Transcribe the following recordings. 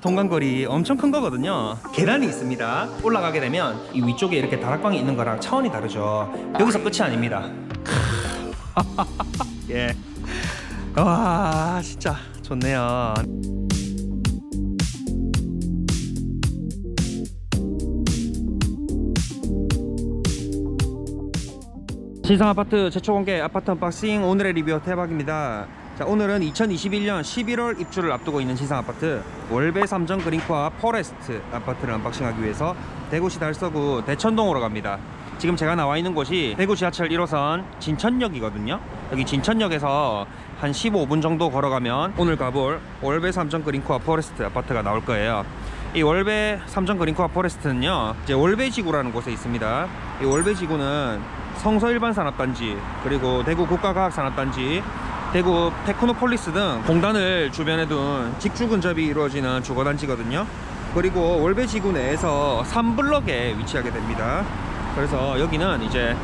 동간거리 엄청 큰 거거든요. 계단이 있습니다. 올라가게 되면 이 위쪽에 이렇게 다락방이 있는 거랑 차원이 다르죠. 여기서 끝이 아닙니다. 예. 와 진짜 좋네요. 신상 아파트 최초 공개 아파트 언박싱 오늘의 리뷰 대박입니다. 자 오늘은 2021년 11월 입주를 앞두고 있는 신상 아파트 월배 삼정 그린코아 포레스트 아파트를 언박싱하기 위해서 대구시 달서구 대천동으로 갑니다. 지금 제가 나와 있는 곳이 대구 지하철 1호선 진천역이거든요. 여기 진천역에서 한 15분 정도 걸어가면 오늘 가볼 월배 삼정 그린코아 포레스트 아파트가 나올 거예요. 이 월배 삼정 그린코아 포레스트는요 이제 월배 지구라는 곳에 있습니다 이 월배 지구는 성서 일반 산업단지 그리고 대구 국가과학산업단지 대구 테크노폴리스 등 공단을 주변에 둔 직주 근접이 이루어지는 주거단지거든요. 그리고 월배 지구 내에서 3블럭에 위치하게 됩니다. 그래서 여기는 이제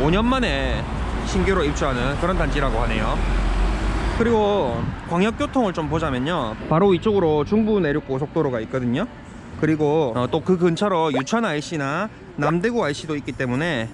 5년 만에 신규로 입주하는 그런 단지라고 하네요. 그리고 광역교통을 좀 보자면요. 바로 이쪽으로 중부 내륙 고속도로가 있거든요. 그리고 또 그 근처로 유천 IC나 남대구 IC도 있기 때문에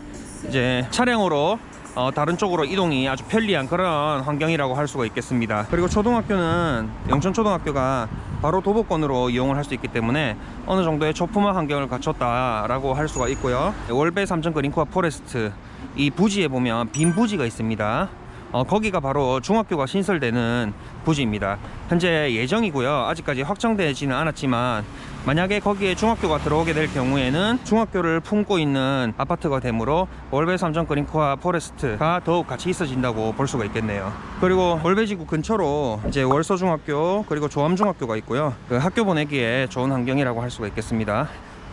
이제 차량으로 어, 다른 쪽으로 이동이 아주 편리한 그런 환경이라고 할 수가 있겠습니다. 그리고 초등학교는 영천초등학교가 바로 도보권으로 이용을 할 수 있기 때문에 어느 정도의 초품화 환경을 갖췄다라고 할 수가 있고요. 월배 삼천 그린코아 포레스트 이 부지에 보면 빈 부지가 있습니다 어, 거기가 바로 중학교가 신설되는 부지입니다. 현재 예정이고요. 아직까지 확정되지는 않았지만 만약에 거기에 중학교가 들어오게 될 경우에는 중학교를 품고 있는 아파트가 되므로 월배 삼정 그린코아 포레스트가 더욱 같이 있어진다고 볼 수가 있겠네요. 그리고 월배지구 근처로 이제 월서중학교 그리고 조암중학교가 있고요. 그 학교 보내기에 좋은 환경이라고 할 수가 있겠습니다.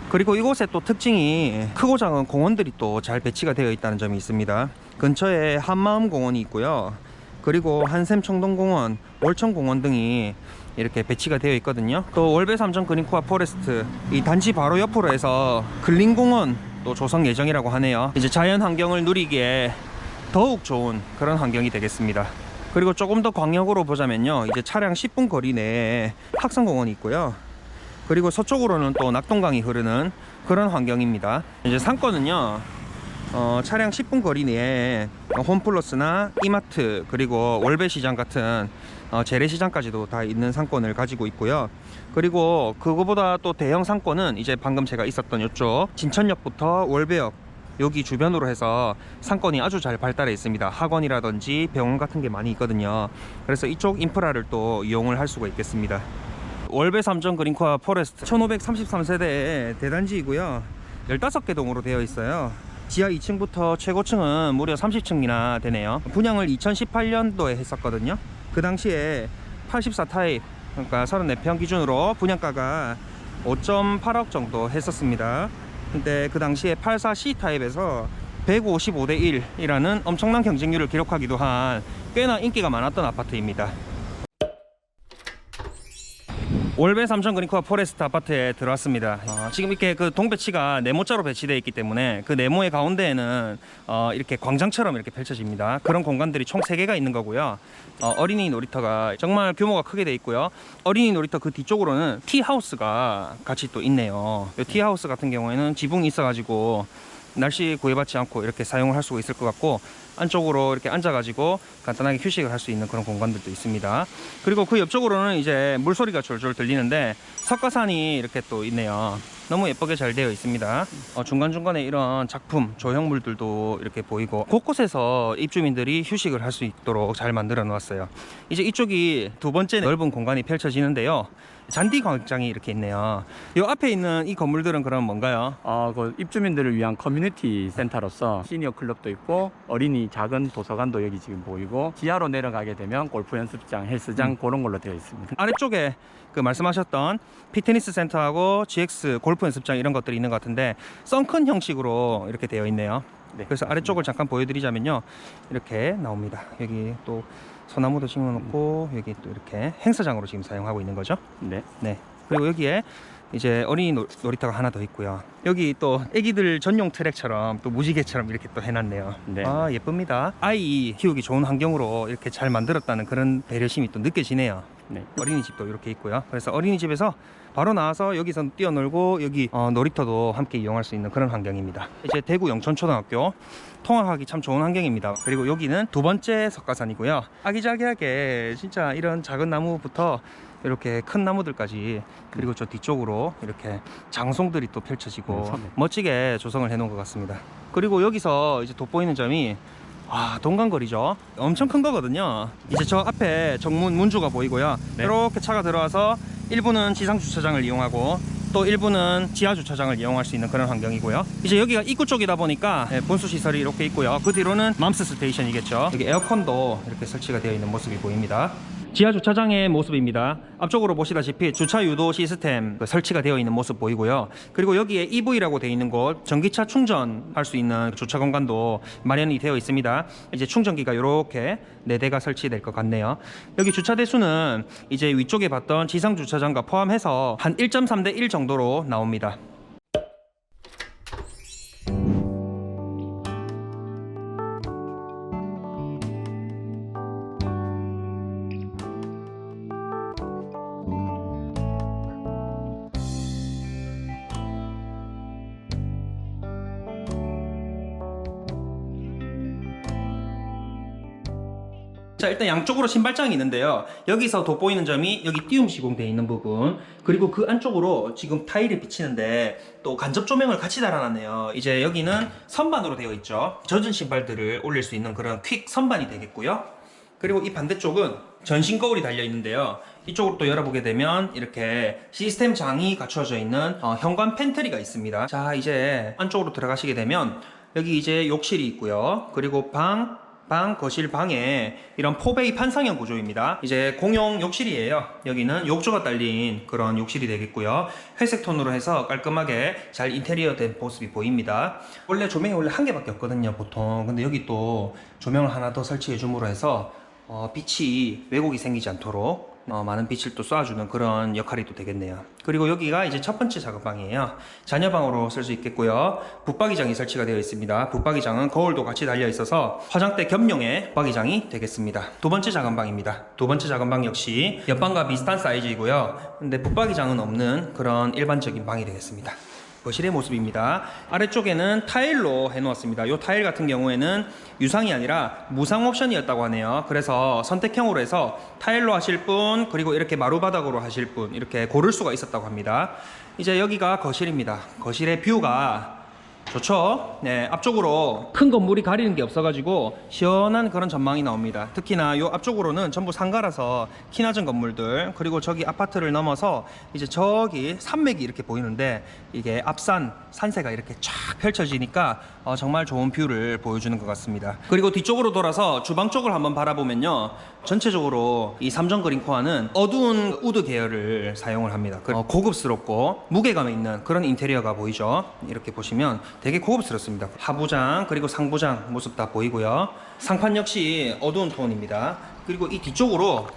그리고 이곳에 또 특징이 크고 작은 공원들이 또 잘 배치가 되어 있다는 점이 있습니다. 근처에 한마음 공원이 있고요. 그리고 한샘 청동공원, 월천공원 등이 이렇게 배치가 되어 있거든요. 또 월배 삼정 그린코아 포레스트 이 단지 바로 옆으로 해서 근린공원 또 조성 예정이라고 하네요. 이제 자연 환경을 누리기에 더욱 좋은 그런 환경이 되겠습니다. 그리고 조금 더 광역으로 보자면요. 이제 차량 10분 거리 내에 학성공원이 있고요. 그리고 서쪽으로는 또 낙동강이 흐르는 그런 환경입니다. 이제 상권은요. 어, 차량 10분 거리 내에 홈플러스나 이마트 그리고 월배시장 같은 어, 재래시장까지도 다 있는 상권을 가지고 있고요. 그리고 그거보다 또 대형 상권은 이제 방금 제가 있었던 이쪽 진천역부터 월배역 여기 주변으로 해서 상권이 아주 잘 발달해 있습니다. 학원이라든지 병원 같은 게 많이 있거든요. 그래서 이쪽 인프라를 또 이용을 할 수가 있겠습니다. 월배 삼정 그린코아 포레스트. 1533세대의 대단지이고요. 15개 동으로 되어 있어요. 지하 2층부터 최고층은 무려 30층이나 되네요. 분양을 2018년도에 했었거든요. 그 당시에 84 타입 그러니까 34평 기준으로 분양가가 5.8억 정도 했었습니다. 근데 그 당시에 84C 타입에서 155대 1이라는 엄청난 경쟁률을 기록하기도 한 꽤나 인기가 많았던 아파트입니다 월배 삼성 그린코아 포레스트 아파트에 들어왔습니다. 어, 지금 이렇게 그 동배치가 네모자로 배치되어 있기 때문에 그 네모의 가운데에는 어, 이렇게 광장처럼 이렇게 펼쳐집니다. 그런 공간들이 총 3개가 있는 거고요. 어, 린이 놀이터가 정말 규모가 크게 돼 있고요. 어린이 놀이터 그 뒤쪽으로는 티하우스가 같이 또 있네요. 이 티하우스 같은 경우에는 지붕이 있어가지고 날씨 구애받지 않고 이렇게 사용을 할 수가 있을 것 같고 안쪽으로 이렇게 앉아가지고 간단하게 휴식을 할 수 있는 그런 공간들도 있습니다. 그리고 그 옆쪽으로는 이제 물소리가 졸졸 들리는데 석가산이 이렇게 또 있네요. 너무 예쁘게 잘 되어 있습니다. 어, 중간중간에 이런 작품, 조형물들도 이렇게 보이고 곳곳에서 입주민들이 휴식을 할 수 있도록 잘 만들어 놓았어요. 이제 이쪽이 두 번째 넓은 공간이 펼쳐지는데요. 잔디 광장이 이렇게 있네요. 이 앞에 있는 이 건물들은 그럼 뭔가요? 어, 그 입주민들을 위한 커뮤니티 센터로서 시니어 클럽도 있고 어린이 작은 도서관도 여기 지금 보이고 지하로 내려가게 되면 골프 연습장, 헬스장 음. 그런 걸로 되어 있습니다. 아래쪽에 그 말씀하셨던 피트니스 센터하고 GX 골프 연습장 이런 것들이 있는 것 같은데 썬큰 형식으로 이렇게 되어 있네요. 네. 그래서 아래쪽을 잠깐 보여드리자면요, 이렇게 나옵니다. 여기 또 소나무도 심어놓고 여기 또 이렇게 행사장으로 지금 사용하고 있는 거죠. 네. 네. 그리고 여기에 이제 어린이 놀- 놀이터가 하나 더 있고요. 여기 또 애기들 전용 트랙처럼 또 무지개처럼 이렇게 또 해놨네요. 네. 아 예쁩니다. 아이 키우기 좋은 환경으로 이렇게 잘 만들었다는 그런 배려심이 또 느껴지네요. 네. 어린이집도 이렇게 있고요. 그래서 어린이집에서 바로 나와서 여기서 뛰어놀고 여기 어, 놀이터도 함께 이용할 수 있는 그런 환경입니다. 이제 대구 영천초등학교 통학하기 참 좋은 환경입니다. 그리고 여기는 두 번째 석가산이고요. 아기자기하게 진짜 이런 작은 나무부터 이렇게 큰 나무들까지 그리고 저 뒤쪽으로 이렇게 장송들이 또 펼쳐지고 네. 멋지게 조성을 해 놓은 것 같습니다. 그리고 여기서 이제 돋보이는 점이 와 동강거리죠. 엄청 큰 거거든요. 이제 저 앞에 정문 문주가 보이고요. 네. 이렇게 차가 들어와서 일부는 지상 주차장을 이용하고 또 일부는 지하 주차장을 이용할 수 있는 그런 환경이고요. 이제 여기가 입구 쪽이다 보니까 예, 분수 시설이 이렇게 있고요. 그 뒤로는 맘스 스테이션이겠죠. 여기 에어컨도 이렇게 설치가 되어 있는 모습이 보입니다 지하 주차장의 모습입니다. 앞쪽으로 보시다시피 주차 유도 시스템 그 설치가 되어 있는 모습 보이고요. 그리고 여기에 EV라고 되어 있는 곳 전기차 충전할 수 있는 주차 공간도 마련이 되어 있습니다. 이제 충전기가 이렇게 네 대가 설치될 것 같네요. 여기 주차 대수는 이제 위쪽에 봤던 지상 주차장과 포함해서 한 1.3대 1 정도로 나옵니다. 자 일단 양쪽으로 신발장이 있는데요. 여기서 돋보이는 점이 여기 띄움 시공되어 있는 부분. 그리고 그 안쪽으로 지금 타일이 비치는데 또 간접 조명을 같이 달아놨네요. 이제 여기는 선반으로 되어 있죠. 젖은 신발들을 올릴 수 있는 그런 퀵 선반이 되겠고요. 그리고 이 반대쪽은 전신 거울이 달려 있는데요. 이쪽으로 또 열어보게 되면 이렇게 시스템 장이 갖춰져 있는 어, 현관 팬트리가 있습니다. 자 이제 안쪽으로 들어가시게 되면 여기 이제 욕실이 있고요. 그리고 방 방, 거실, 방에 이런 포베이 판상형 구조입니다. 이제 공용 욕실이에요. 여기는 욕조가 딸린 그런 욕실이 되겠고요. 회색 톤으로 해서 깔끔하게 잘 인테리어 된 모습이 보입니다. 원래 조명이 원래 한 개밖에 없거든요, 보통. 근데 여기 또 조명을 하나 더 설치해 줌으로 해서 어, 빛이 왜곡이 생기지 않도록 어, 많은 빛을 또 쏴주는 그런 역할이 또 되겠네요. 그리고 여기가 이제 첫 번째 작업방이에요. 자녀방으로 쓸 수 있겠고요. 붙박이장이 설치가 되어 있습니다. 붙박이장은 거울도 같이 달려 있어서 화장대 겸용의 붙박이장이 되겠습니다. 두 번째 작업방입니다. 두 번째 작업방 역시 옆방과 비슷한 사이즈이고요. 근데 붙박이장은 없는 그런 일반적인 방이 되겠습니다. 거실의 모습입니다. 아래쪽에는 타일로 해놓았습니다. 이 타일 같은 경우에는 유상이 아니라 무상 옵션이었다고 하네요. 그래서 선택형으로 해서 타일로 하실 분 그리고 이렇게 마루바닥으로 하실 분 이렇게 고를 수가 있었다고 합니다. 이제 여기가 거실입니다. 거실의 뷰가 좋죠. 네, 앞쪽으로 큰 건물이 가리는 게 없어가지고 시원한 그런 전망이 나옵니다. 특히나 요 앞쪽으로는 전부 상가라서 키 낮은 건물들 그리고 저기 아파트를 넘어서 이제 저기 산맥이 이렇게 보이는데 이게 앞산 산세가 이렇게 쫙 펼쳐지니까 어, 정말 좋은 뷰를 보여주는 것 같습니다. 그리고 뒤쪽으로 돌아서 주방 쪽을 한번 바라보면요. 전체적으로 이 삼정 그린코아는 어두운 우드 계열을 사용을 합니다. 그- 어, 고급스럽고 무게감 있는 그런 인테리어가 보이죠. 이렇게 보시면 되게 고급스럽습니다. 하부장 그리고 상부장 모습 다 보이고요. 상판 역시 어두운 톤입니다. 그리고 이 뒤쪽으로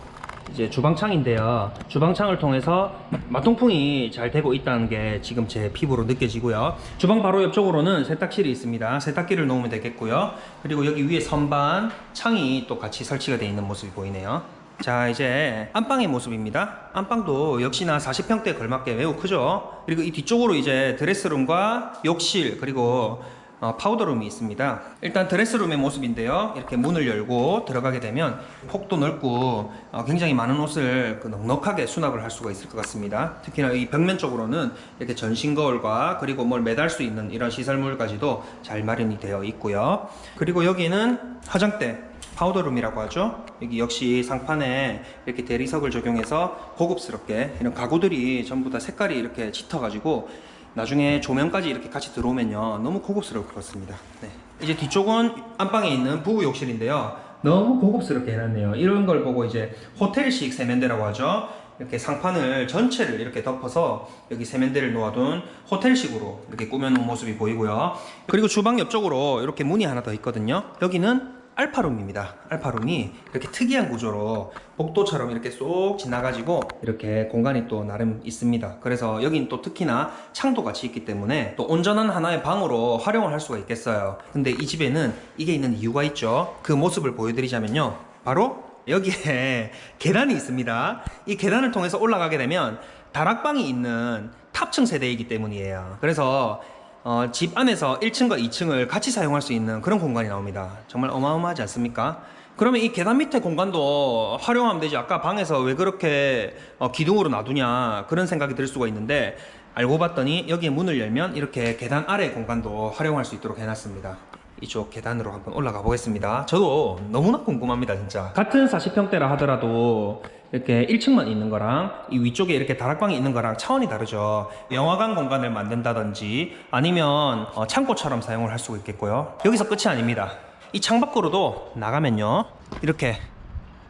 이제 주방창인데요. 주방창을 통해서 마통풍이 잘 되고 있다는 게 지금 제 피부로 느껴지고요. 주방 바로 옆쪽으로는 세탁실이 있습니다. 세탁기를 놓으면 되겠고요. 그리고 여기 위에 선반, 창이 또 같이 설치가 되어 있는 모습이 보이네요. 자 이제 안방의 모습입니다. 안방도 역시나 40평대 걸맞게 매우 크죠. 그리고 이 뒤쪽으로 이제 드레스룸과 욕실 그리고 어, 파우더룸이 있습니다. 일단 드레스룸의 모습인데요. 이렇게 문을 열고 들어가게 되면 폭도 넓고 어, 굉장히 많은 옷을 그 넉넉하게 수납을 할 수가 있을 것 같습니다. 특히나 이 벽면 쪽으로는 이렇게 전신 거울과 그리고 뭘 매달 수 있는 이런 시설물까지도 잘 마련이 되어 있고요. 그리고 여기는 화장대 파우더룸이라고 하죠. 여기 역시 상판에 이렇게 대리석을 적용해서 고급스럽게 이런 가구들이 전부 다 색깔이 이렇게 짙어가지고 나중에 조명까지 이렇게 같이 들어오면요 너무 고급스러울 것 같습니다. 네. 이제 뒤쪽은 안방에 있는 부부 욕실인데요. 너무 고급스럽게 해놨네요. 이런 걸 보고 이제 호텔식 세면대라고 하죠. 이렇게 상판을 전체를 이렇게 덮어서 여기 세면대를 놓아둔 호텔식으로 이렇게 꾸며놓은 모습이 보이고요. 그리고 주방 옆쪽으로 이렇게 문이 하나 더 있거든요. 여기는 알파룸입니다. 알파룸이 이렇게 특이한 구조로 복도처럼 이렇게 쏙 지나가지고 이렇게 공간이 또 나름 있습니다. 그래서 여긴 또 특히나 창도 같이 있기 때문에 또 온전한 하나의 방으로 활용을 할 수가 있겠어요. 근데 이 집에는 이게 있는 이유가 있죠. 그 모습을 보여드리자면요. 바로 여기에 계단이 있습니다. 이 계단을 통해서 올라가게 되면 다락방이 있는 탑층 세대이기 때문이에요. 그래서 어, 집 안에서 1층과 2층을 같이 사용할 수 있는 그런 공간이 나옵니다. 정말 어마어마하지 않습니까? 그러면 이 계단 밑에 공간도 활용하면 되지. 아까 방에서 왜 그렇게 어, 기둥으로 놔두냐 그런 생각이 들 수가 있는데 알고 봤더니 여기에 문을 열면 이렇게 계단 아래 공간도 활용할 수 있도록 해놨습니다. 이쪽 계단으로 한번 올라가 보겠습니다. 저도 너무나 궁금합니다, 진짜. 같은 40평대라 하더라도 이렇게 1층만 있는 거랑 이 위쪽에 이렇게 다락방이 있는 거랑 차원이 다르죠. 영화관 공간을 만든다든지 아니면 어, 창고처럼 사용을 할 수가 있겠고요. 여기서 끝이 아닙니다. 이 창밖으로도 나가면요. 이렇게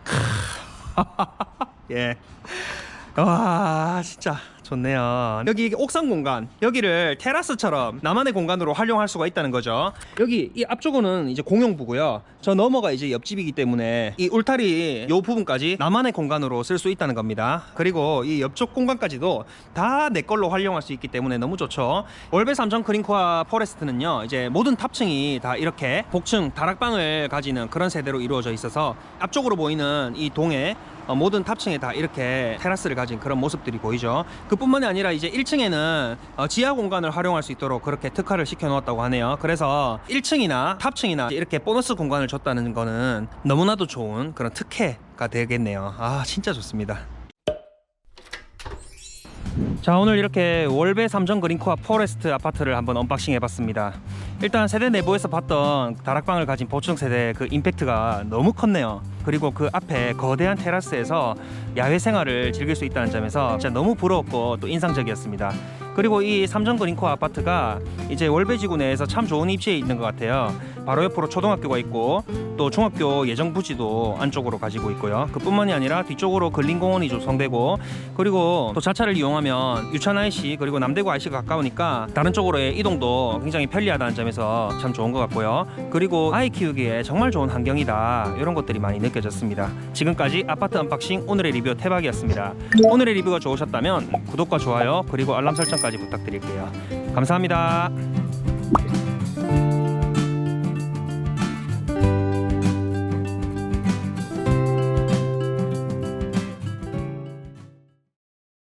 예. 와 진짜 좋네요. 여기 옥상 공간 여기를 테라스처럼 나만의 공간으로 활용할 수가 있다는 거죠. 여기 이 앞쪽은 이제 공용부고요. 저 너머가 이제 옆집이기 때문에 이 울타리 요 부분까지 나만의 공간으로 쓸 수 있다는 겁니다. 그리고 이 옆쪽 공간까지도 다 내 걸로 활용할 수 있기 때문에 너무 좋죠. 월베 삼성 크링코아 포레스트는요 이제 모든 탑층이 다 이렇게 복층 다락방을 가지는 그런 세대로 이루어져 있어서 앞쪽으로 보이는 이 동에 어, 모든 탑층에 다 이렇게 테라스를 가진 그런 모습들이 보이죠. 그뿐만이 아니라 이제 1층에는 어, 지하 공간을 활용할 수 있도록 그렇게 특화를 시켜 놓았다고 하네요. 그래서 1층이나 탑층이나 이렇게 보너스 공간을 줬다는 거는 너무나도 좋은 그런 특혜가 되겠네요. 아, 진짜 좋습니다. 자 오늘 이렇게 월베 삼정 그린코아 포레스트 아파트를 한번 언박싱 해봤습니다. 일단 세대 내부에서 봤던 다락방을 가진 보충 세대 그 임팩트가 너무 컸네요. 그리고 그 앞에 거대한 테라스에서 야외 생활을 즐길 수 있다는 점에서 진짜 너무 부러웠고 또 인상적이었습니다 그리고 이 삼정 그린코아 아파트가 이제 월베 지구 내에서 참 좋은 위치에 있는 것 같아요 바로 옆으로 초등학교가 있고 또 중학교 예정 부지도 안쪽으로 가지고 있고요 그뿐만이 아니라 뒤쪽으로 근린공원이 조성되고 그리고 또 자차를 이용하면 유천 IC 그리고 남대구 IC가 가까우니까 다른 쪽으로의 이동도 굉장히 편리하다는 점에서 참 좋은 것 같고요. 그리고 아이 키우기에 정말 좋은 환경이다 이런 것들이 많이 느껴졌습니다. 지금까지 아파트 언박싱 오늘의 리뷰 태박이었습니다. 오늘의 리뷰가 좋으셨다면 구독과 좋아요 그리고 알람 설정 까지 부탁드릴게요. 감사합니다.